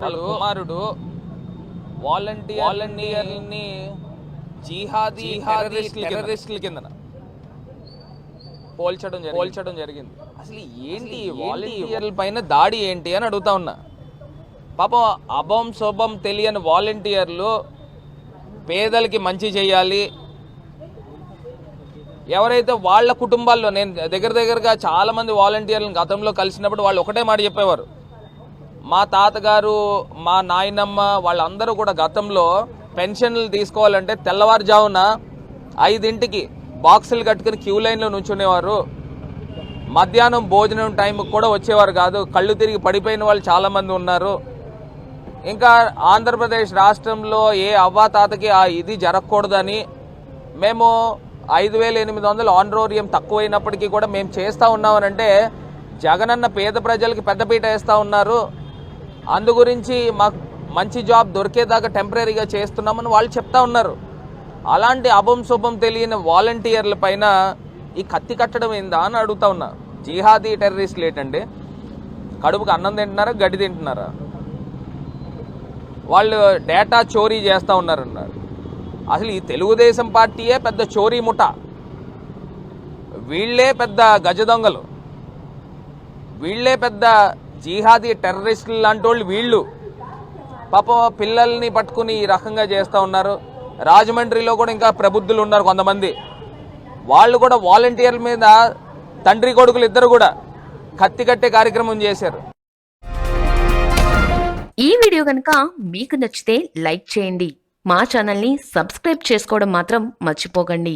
వాళ్ళ కుమారుడు volunteer వాలంటీర్ని jihadi టెర్రరిస్టుల కిందన పోల్చడం జరిగింది. పోల్చడం జరిగింది. అసలు ఏంటి వాలంటీర్ల పైన దాడి ఏంటి అని అడుగుతా ఉన్నా. పాపం అభం శుభం తెలియని వాలంటీర్లు పేదలకి మంచి చేయాలి. ఎవరైతే వాళ్ళ కుటుంబాల్లో నేను దగ్గర దగ్గరగా చాలా మంది వాలంటీర్లను గతంలో కలిసినప్పుడు వాళ్ళు ఒకటే మాట చెప్పేవారు. మా తాతగారు మా నాయనమ్మ వాళ్ళందరూ కూడా గతంలో పెన్షన్లు తీసుకోవాలంటే తెల్లవారుజామున ఐదింటికి బాక్సులు కట్టుకుని క్యూ లైన్లో నుంచునేవారు. మధ్యాహ్నం భోజనం టైంకి కూడా వచ్చేవారు కాదు. కళ్ళు తిరిగి పడిపోయిన వాళ్ళు చాలామంది ఉన్నారు. ఇంకా ఆంధ్రప్రదేశ్ రాష్ట్రంలో ఏ అవ్వా తాతకి ఆ ఇది జరగకూడదని మేము ఐదు వేల ఎనిమిది వందలు ఆనరోరియం తక్కువైనప్పటికీ కూడా మేము చేస్తూ ఉన్నామనంటే జగనన్న పేద ప్రజలకి పెద్దపీట వేస్తూ ఉన్నారు. అందు గురించి మాకు మంచి జాబ్ దొరికేదాకా టెంపరీగా చేస్తున్నామని వాళ్ళు చెప్తా ఉన్నారు. అలాంటి అభం శుభం తెలియని వాలంటీర్ల పైన ఈ కత్తి కట్టడం ఏందా అని అడుగుతా ఉన్నా. జిహాదీ టెర్రరిస్టులు ఏంటండి కడుపుకి అన్నం తింటున్నారా గడ్డి తింటున్నారా? వాళ్ళు డేటా చోరీ చేస్తూ ఉన్నారన్నారు. అసలు ఈ తెలుగుదేశం పార్టీయే పెద్ద చోరీ ముఠ. వీళ్ళే పెద్ద గజ దొంగలు. వీళ్ళే పెద్ద జీహాదీ టెర్రరిస్టులు లాంటి వాళ్ళు. వీళ్ళు పాపం పిల్లల్ని పట్టుకుని ఈ రకంగా చేస్తూ ఉన్నారు. రాజమండ్రిలో కూడా ఇంకా ప్రబుద్ధులు ఉన్నారు కొంతమంది. వాళ్ళు కూడా వాలంటీర్ల మీద తండ్రి కొడుకులు ఇద్దరు కూడా కత్తి కట్టే కార్యక్రమం చేశారు. ఈ వీడియో కనుక మీకు నచ్చితే లైక్ చేయండి. మా ఛానల్ని సబ్స్క్రైబ్ చేసుకోవడం మాత్రం మర్చిపోకండి.